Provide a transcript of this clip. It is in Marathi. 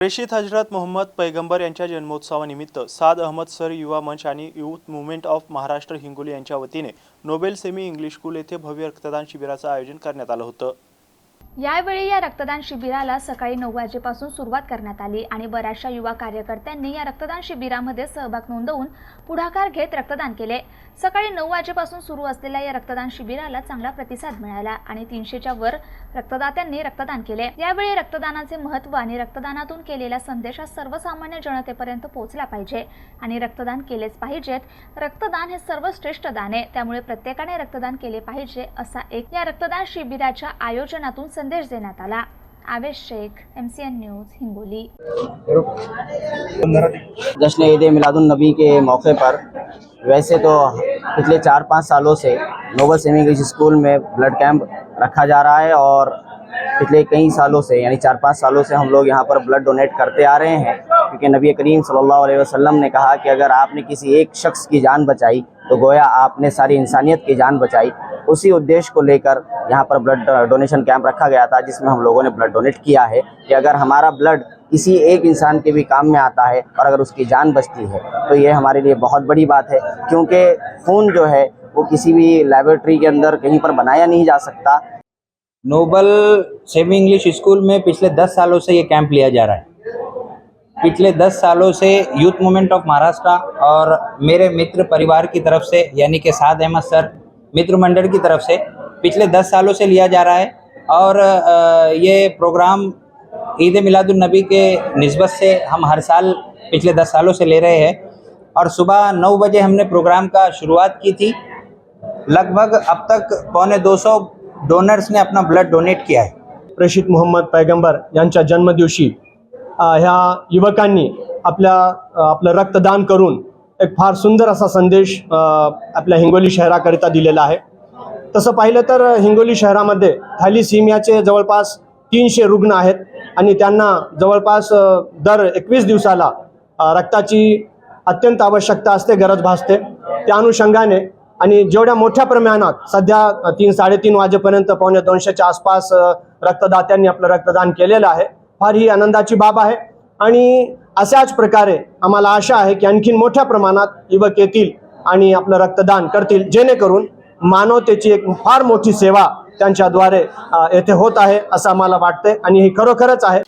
प्रेषित हजरत मोहम्मद पैगंबर यांच्या जन्मोत्सवानिमित्त साद अहमद सर युवा मंच आणि youth movement of Maharashtra Hingoli यांच्या वतीने नोबेल सेमी इंग्लिश स्कूल येथे भव्य रक्तदान शिबिराचं आयोजन करण्यात आलं होतं. यावेळी या रक्तदान शिबिराला सकाळी नऊ वाजेपासून सुरुवात करण्यात आली आणि बऱ्याचशा युवा कार्यकर्त्यांनी या रक्तदान शिबिरामध्ये सहभाग नोंदवून पुढाकार घेत रक्तदान केले. सकाळी नऊ वाजेपासून सुरू असलेल्या या रक्तदान शिबिराला चांगला प्रतिसाद मिळाला आणि तीनशेच्या वर रक्तदात्यांनी रक्तदान केले. यावेळी रक्तदानाचे महत्त्व आणि रक्तदानातून केलेला संदेश हा सर्वसामान्य जनतेपर्यंत पोहोचला पाहिजे आणि रक्तदान केलेच पाहिजेत. रक्तदान हे सर्वश्रेष्ठ दान आहे. त्यामुळे प्रत्येकाने रक्तदान केले पाहिजे असा एक या रक्तदान शिबिराच्या आयोजनातून संदेश देण्यात आला. Avesh Shaikh M C N news Hingoli. जश्न ईद मिलादुलनबी के मौके पर वैसे तो पिछले चार पाँच सालों से नोबल सेमी इंग्लिश स्कूल में ब्लड कैंप रखा जा रहा है और पिछले कई सालों से, यानी चार पाँच सालों से हम लोग यहाँ पर ब्लड डोनेट करते आ रहे हैं। क्योंकि नबी करीम सल्लल्लाहु अलैहि वसल्लम ने कहा कि अगर आपने किसी एक शख्स की जान बचाई तो गोया आपने सारी इंसानियत की जान बचाई। उसी उद्देश्य को लेकर यहाँ पर ब्लड डोनेशन कैंप रखा गया था, जिसमें हम लोगों ने ब्लड डोनेट किया है कि अगर हमारा ब्लड किसी एक इंसान के भी काम में आता है और अगर उसकी जान बचती है तो ये हमारे लिए बहुत बड़ी बात है, क्योंकि खून जो है, वो किसी भी लेबोरेटरी के अंदर कहीं पर बनाया नहीं जा सकता। नोबल सेमी इंग्लिश स्कूल में पिछले दस सालों से ये कैंप लिया जा रहा है। पिछले दस सालों से यूथ मूवमेंट ऑफ़ महाराष्ट्र और मेरे मित्र परिवार की तरफ़ से, यानी कि साद अहमद सर, मित्र मंडल की तरफ़ से, पिछले दस सालों से लिया जा रहा है। और ये प्रोग्राम ईद मिलादुलनबी के नस्बत से हम हर साल पिछले दस सालों से ले रहे हैं और सुबह नौ बजे हमने प्रोग्राम का शुरुआत की थी। लगभग अब तक पौने 200 डोनर्स ने अपना ब्लड डोनेट किया है। प्रेषित मोहम्मद पैगंबर यांच्या जन्मदिवशी ह्या युवकांनी आपल्या आपलं रक्तदान करून एक फार सुंदर असा संदेश आपल्या हिंगोली शहराकरिता दिलेला आहे. तसं पाहिलं तर हिंगोली शहरामध्ये थॅलिसिमियाचे जवळपास तीनशे रुग्ण आहेत. आणि त्यांना जवळपास दर एकवीस दिवसाला रक्ताची अत्यंत आवश्यकता असते गरज भासते. त्या अनुषंगाने आणि जेवढ्या मोठ्या प्रमाणात सध्या तीन साडेतीन वाजेपर्यंत पावणे दोनशेच्या आसपास रक्तदात्यांनी आपलं रक्तदान केलेलं आहे. फार ही आनंदाची बाब आहे. आणि अशाच प्रकारे आम्हाला आशा आहे की आणखीन मोठ्या प्रमाणात युवक येतील आणि आपलं रक्तदान करतील. जेणेकरून मानवतेची एक फार मोठी सेवा त्यांच्याद्वारे येथे होत आहे असं आम्हाला वाटतंय आणि हे खरोखरच आहे.